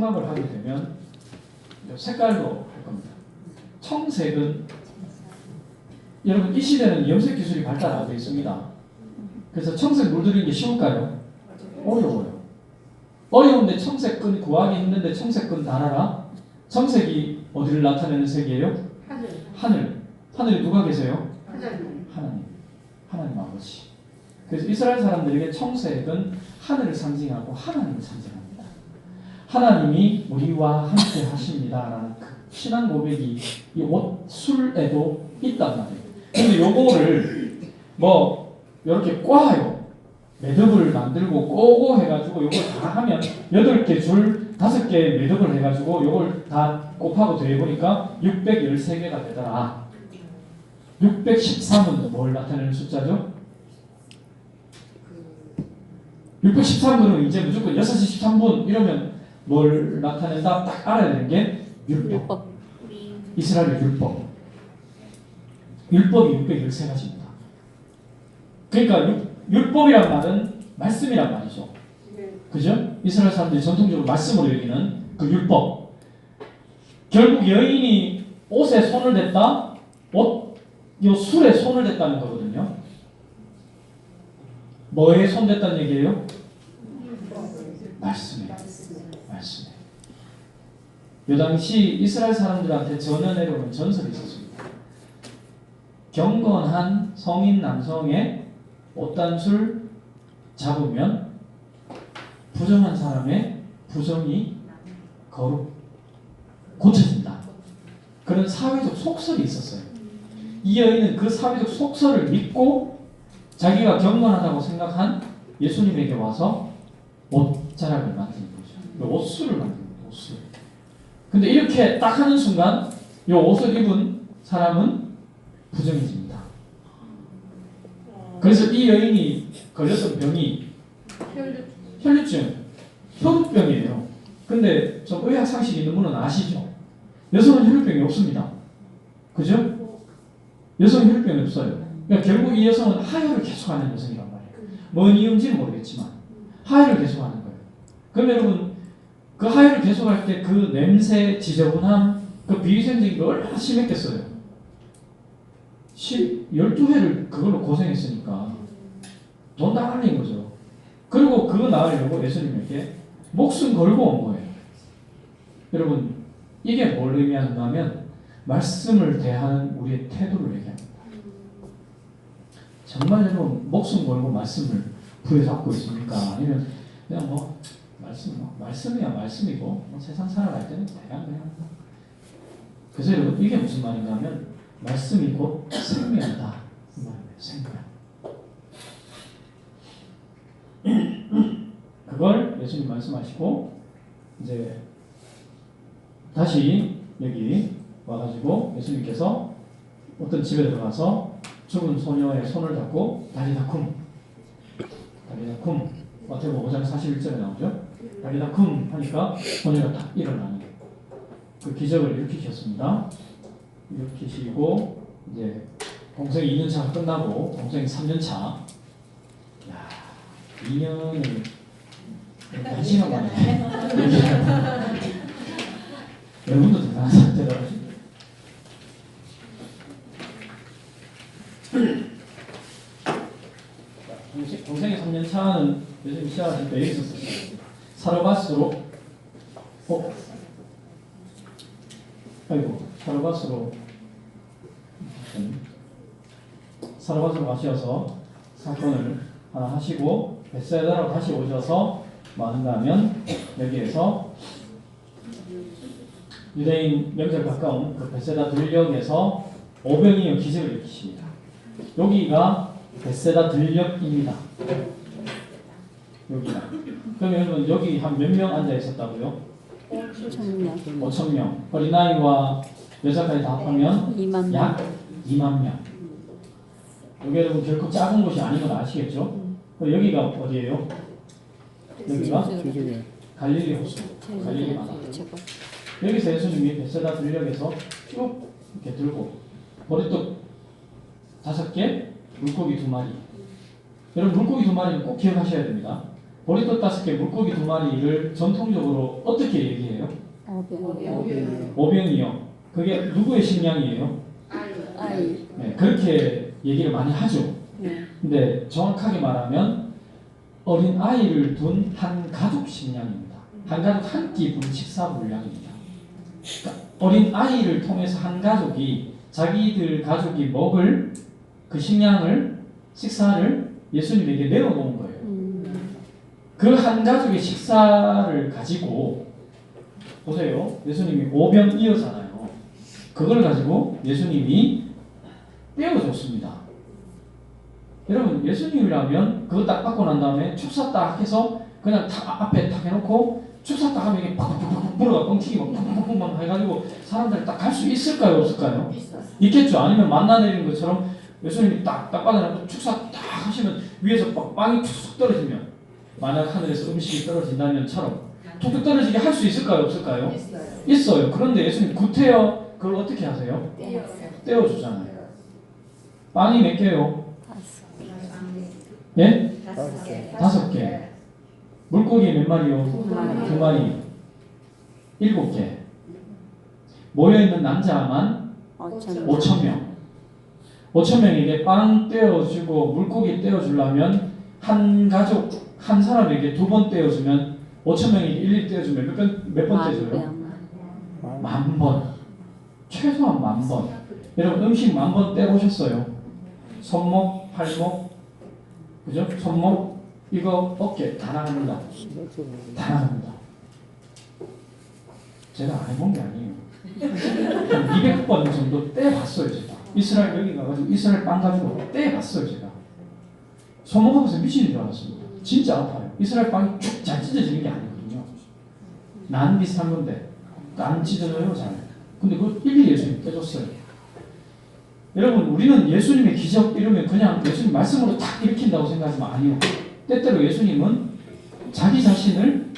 생각을 하게 되면 색깔도 할 겁니다. 청색은 여러분 이 시대는 염색 기술이 발달하고 있습니다. 그래서 청색 물들이는 게 쉬울까요? 어려워요. 어려운데 청색끈 구하기 힘든데 청색끈 달아라. 청색이 어디를 나타내는 색이에요? 하늘. 하늘. 하늘에 누가 계세요? 하나님. 하나님 아버지. 그래서 이스라엘 사람들에게 청색은 하늘을 상징하고 하나님을 상징합니다. 하나님이 우리와 함께 하십니다라는 그 신앙 고백이 이 옷술에도 있단 말이에요. 근데 요거를 뭐 이렇게 꽈요. 매듭을 만들고 꼬고 해가지고 요걸 다 하면 여덟 개 줄, 다섯 개 매듭을 해가지고 요걸 다 곱하고 더해보니까 613개가 되더라. 613은 뭘 나타내는 숫자죠? 613분은 이제 무조건 6시 13분 이러면 뭘 나타낸다 딱 알아야 되는 게 율법. 율법. 이스라엘 율법. 율법이 613가지입니다. 그러니까 율, 율법이란 말은 말씀이란 말이죠. 그죠? 이스라엘 사람들이 전통적으로 말씀으로 여기는 그 율법. 결국 여인이 옷에 손을 댔다? 옷, 요 술에 손을 댔다는 거거든요. 뭐에 손 댔다는 얘기예요? 말씀에. 말씀에. 요 당시 이스라엘 사람들한테 전해 내려오는 전설이 있었습니다. 경건한 성인 남성의 옷단술 잡으면 부정한 사람의 부정이 거룩 고쳐진다. 그런 사회적 속설이 있었어요. 이 여인은 그 사회적 속설을 믿고 자기가 경건하다고 생각한 예수님에게 와서 옷자락을 만드는 거죠. 옷술을 만드는 거예요. 옷술. 근데 이렇게 딱 하는 순간 이 옷을 입은 사람은 부정해집니다. 그래서 이 여인이 걸렸던 병이 혈류증, 혈우병이에요. 근데 좀 의학 상식 있는 분은 아시죠? 여성은 혈류병이 없습니다. 그죠? 여성은 혈류병이 없어요. 그러니까 결국 이 여성은 하혈을 계속하는 여성이란 말이에요. 뭔 이유인지는 모르겠지만 하혈을 계속하는 거예요. 그럼 여러분 그 하혈을 계속할 때 그 냄새, 지저분함, 그 비위생적인 게 얼마나 심했겠어요. 12회를 그걸로 고생했으니까 돈 다 날린 거죠. 그리고 그거 나으려고 예수님에게 목숨 걸고 온 거예요. 여러분, 이게 뭘 하면 말씀을 대하는 우리의 태도를 얘기합니다. 정말 여러분 목숨 걸고 말씀을 부여잡고 있습니까? 아니면 그냥 뭐 말씀 뭐 말씀이야 말씀이고 뭐 세상 살아갈 때는 그냥 그냥 그래서 여러분 이게 무슨 말인가 하면 말씀이 곧 생명이다. 이 말이에요 생명. 그걸 예수님 말씀하시고 이제 다시 여기 와가지고 예수님께서 어떤 집에 들어가서 죽은 소녀의 손을 잡고 다리 다쿰 다리 다쿰 마태복음 5장 41절에 나오죠? 다리다쿰 하니까 소녀가 딱 일어나는 그 기적을 일으키셨습니다. 일으키시고 이제 공생이 2년차가 끝나고 공생이 3년차. 야 2년을 이렇게 한 시간 만에 여러분도 대단하십니다. 동생, 동생의 3년 차는 요즘 시작하실 때 있었어요. 사르바스로, 어? 아이고, 사르바스로, 사르바스로 가셔서 사건을 하나 하시고, 베세다로 다시 오셔서 하면, 여기에서 유대인 명절 가까운 그 베세다 들녘에서 오병이어 기적을 일으키십니다. 여기가 베세다 들녘입니다. 여기가. 그럼 여러분 여기 한 몇 명 앉아 있었다고요? 청년 5천 명. 어린아이와 여자까지 다 합하면 2만 약 2만 명. 여기 여러분 결코 작은 곳이 아닌 건 아시겠죠? 그럼 여기가 어디예요? 여기가 갈릴리 호수. 갈릴리 바다. 여기서 예수님이 베세다 들녘에서 쭉 이렇게 들고 머리떡 다섯 개, 물고기 두 마리. 여러분 물고기 두 마리는 꼭 기억하셔야 됩니다. 보리떡 다섯 개, 물고기 두 마리를 전통적으로 어떻게 얘기해요? 오병 오병이요. 그게 누구의 식량이에요? 아이 네, 그렇게 얘기를 많이 하죠. 네. 근데 정확하게 말하면 어린 아이를 둔 한 가족 식량입니다. 한 가족 한 끼 분 식사 분량입니다. 그러니까 어린 아이를 통해서 한 가족이 자기들 가족이 먹을 그 식량을 식사를 예수님에게 내어놓은 거예요. 음, 그한 가족의 식사를 가지고 보세요. 예수님이 오병이어잖아요. 그걸 가지고 예수님이 떼어줬습니다. 여러분 예수님이라면 그거 딱 받고 난 다음에 축사 딱 해서 그냥 탁 앞에 탁 해놓고 축사 딱 하면 이게 팍팍팍 불어가 뻥튀기 막 팍팍팍 해가지고 사람들 딱 갈 수 있을까요 없을까요? 있겠죠. 아니면 만나 내리는 것처럼 예수님이 딱딱 받아놓고 축사 딱 하시면 위에서 막 빵이 툭툭 떨어지면 만약 하늘에서 음식이 떨어진다면 처럼 툭툭 떨어지게 할 수 있을까요 없을까요? 있어요. 그런데 예수님 구태여 그걸 어떻게 하세요? 떼어 주잖아요. 빵이 몇 개요? 다섯 예? 다섯 개. 다섯 개. 물고기 몇 마리요? 두 마리. 일곱 개. 모여있는 남자만 오천 5천 명. 5천 명에게 빵 떼어주고 물고기 떼어주려면 한 가족 한 사람에게 두 번 떼어주면 5천 명에게 일일 떼어주면 몇 번 몇 번 떼줘요? 만 번. 최소한 만 번. 여러분 음식 만 번 떼보셨어요? 손목, 팔목, 그죠? 손목, 이거 어깨 다 나갑니다. 다 나갑니다. 제가 안 해본 게 아니에요. 한 200번 정도 떼봤어요, 제가. 이스라엘 여기 가가지고 이스라엘 빵 가지고 떼봤어요, 제가. 손목하면서 미치는 줄 알았습니다. 진짜 아파요. 이스라엘 빵이 쭉 잘 찢어지는 게 아니거든요. 난 비슷한 건데, 안 찢어져요, 잘. 근데 그걸 일일이 예수님 떼줬어요. 여러분, 우리는 예수님의 기적 이러면 그냥 예수님 말씀으로 탁 일으킨다고 생각하지만 아니요. 때때로 예수님은 자기 자신을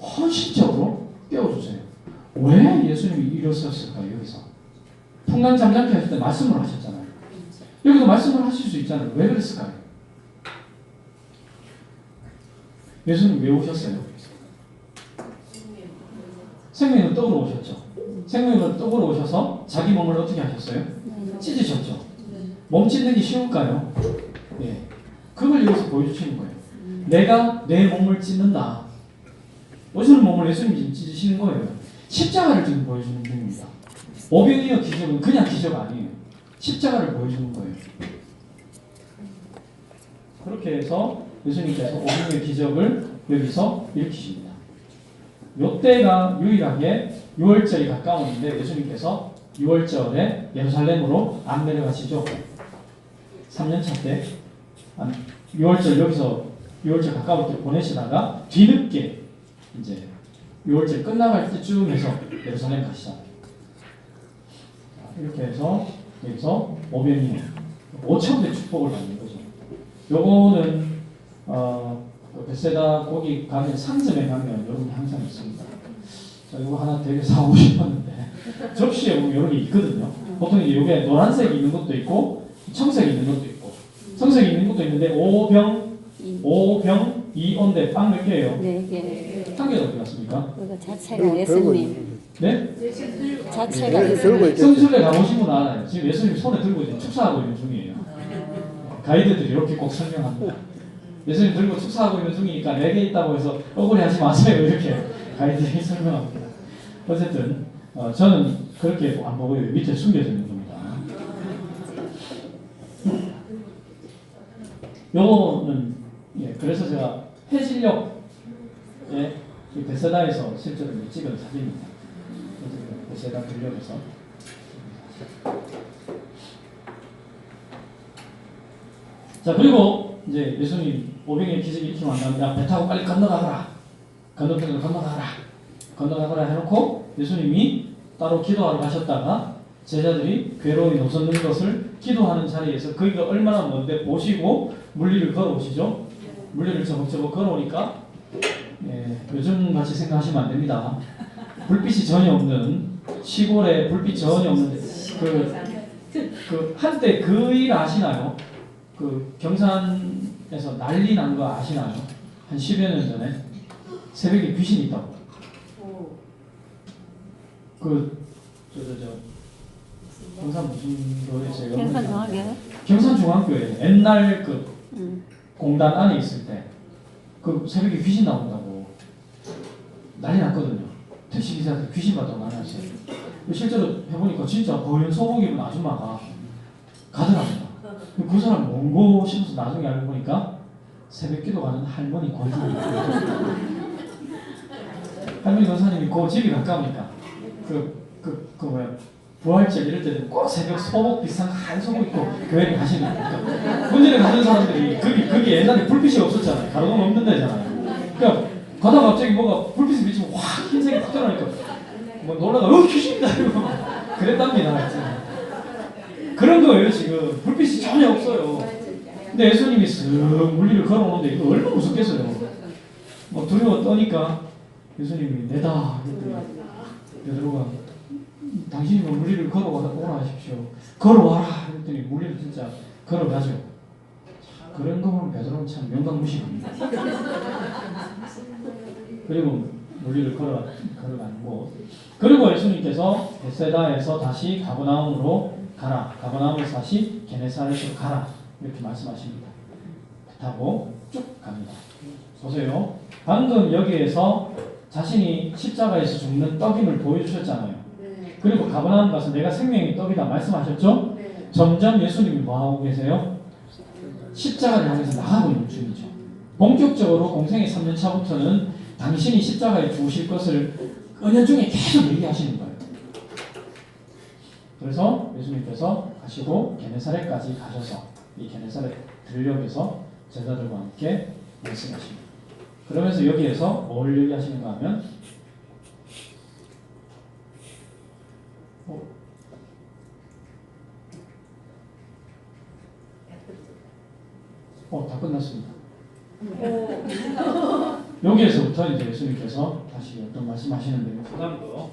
헌신적으로 떼어주세요. 왜 예수님이 이러셨을까요, 여기서? 풍랑 잠잠케 하실 때 말씀을 하셨잖아요. 여기도 말씀을 하실 수 있잖아요. 왜 그랬을까요? 예수님 왜 오셨어요? 생명의 떡으로 오셨죠. 생명의 떡으로 오셔서 자기 몸을 어떻게 하셨어요? 찢으셨죠. 몸 찢는 게 쉬울까요? 예. 그걸 여기서 보여주시는 거예요. 내가 내 몸을 찢는다. 어디서는 몸을 예수님이 지금 찢으시는 거예요. 십자가를 지금 보여주는 중입니다. 오병이어 기적은 그냥 기적 아니에요. 십자가를 보여주는 거예요. 그렇게 해서 예수님께서 오병이어 기적을 여기서 일으키십니다. 요때가 유일하게 6월절이 가까우는데 예수님께서 6월절에 예루살렘으로 안 내려가시죠. 3년차 때 6월절 여기서 6월절 가까울 때 보내시다가 뒤늦게 이제 6월절 끝나갈 때쯤 해서 예루살렘 가시잖아요. 이렇게 해서 여기서 오병이 5천대 축복을 받는 거죠. 요거는 어, 그 베세다 거기 가면 상점에 가면 이런 게 항상 있습니다. 저 이거 하나 되게 사고 싶었는데 접시에 보면 이런 게 있거든요. 보통 이제 이게 노란색이 있는 것도 있고 청색이 있는 것도 있고 청색이 있는 것도 있는데 오병 오병 이온대 빵몇 개예요? 네 개 한 개가 어디 갔습니까? 그거 자체가 예수님 네? 자체가 네, 예수님. 성술에 가보신 분 알아요. 지금 예수님 손에 들고 지금 축사하고 있는 중이에요. 가이드들이 이렇게 꼭 설명합니다. 예수님 들고 축사하고 있는 중이니까 네개 있다고 해서 억울해하지 마세요. 이렇게 가이드들이 설명합니다. 어쨌든 어, 저는 그렇게 안 보고요. 밑에 숨겨져 있는 겁니다. 요거는 예, 그래서 제가 해질녘에 이 베세다에서 실제로 찍은 사진입니다. 베세다 들녘에서 자 그리고 이제 예수님 오병의 기적이 이렇게 만납니다. 배 타고 빨리 건너가거라. 건너편으로 건너가라. 건너가거라 해놓고 예수님이 따로 기도하러 가셨다가 제자들이 괴로움이 노젓는 것을 기도하는 자리에서 거기가 얼마나 먼데 보시고 물리를 걸어오시죠. 물리를 저벅저벅 걸어오니까 예, 요즘 같이 생각하시면 안 됩니다. 불빛이 전혀 없는 시골에 불빛 전혀 없는 그, 그 한때 그 일 아시나요? 그 경산에서 난리 난 거 아시나요? 한 10여 년 전에 새벽에 귀신이 있다고. 그, 저, 저, 저, 경산 무슨 교회에서 경산 중학교. 경산중앙교회 옛날 그 음. 공단 안에 있을 때 그 새벽에 귀신 나온다고 난리 났거든요. 택시 기사한테 귀신 봤다고 난리 났어요. 실제로 해보니까 진짜 보현 소복 입은 아줌마가 가더랍니다. 그 사람 뭔고 싶어서 나중에 알고 보니까 새벽 기도 가는 할머니 권사님. 할머니 권사님이 그 집이 가까우니까 그, 그, 그 뭐야 부활절 이럴 때는 꼭 새벽 소복 비싼 한 소복 입고 교회를 가시는 거니까 문제를 가는 사람들이 거기 거기 옛날에 불빛이 없었잖아요. 가로등 없는 데잖아요. 그러니까 가다가 갑자기 뭐가 불빛이 비치면 확 흰색이 탁 들어가니까 뭐 놀라가 어 귀신이다. 이러고 막 그랬답니다 그런 거예요 지금 불빛이 전혀 없어요 근데 예수님이 쓱 물리를 걸어오는데 이거 얼마나 무섭겠어요 뭐 두려워 떠니까 예수님이 내다 그랬더니 베드로가 당신이 뭐 물리를 걸어오라 하십시오. 걸어와라 했더니 물리를 진짜 걸어가죠. 자, 그런 거 보면 베드로는 참 명강무식합니다. 그리고 물리를 걸어 걸어가는 곳. 그리고 예수님께서 베세다에서 다시 가버나움으로 가라. 가버나움에서 다시 게네사렛으로 가라. 이렇게 말씀하십니다. 타고 쭉 갑니다. 보세요. 방금 여기에서 자신이 십자가에서 죽는 떡임을 보여주셨잖아요. 그리고 가버나움 가서 내가 생명의 떡이다 말씀하셨죠? 점점 예수님이 뭐하고 계세요? 십자가를 향해서 나가고 있는 중이죠. 본격적으로 공생의 3년 차부터는 당신이 십자가에 죽으실 것을 은연 중에 계속 얘기하시는 거예요. 그래서 예수님께서 가시고 게네사렛까지 가셔서 이 게네사렛 들녘에서 제자들과 함께 말씀하십니다. 그러면서 여기에서 뭘 얘기하시는가 하면 어, 다 끝났습니다. 여기에서부터 이제 예수님께서 다시 어떤 말씀 하시는데 그 다음 거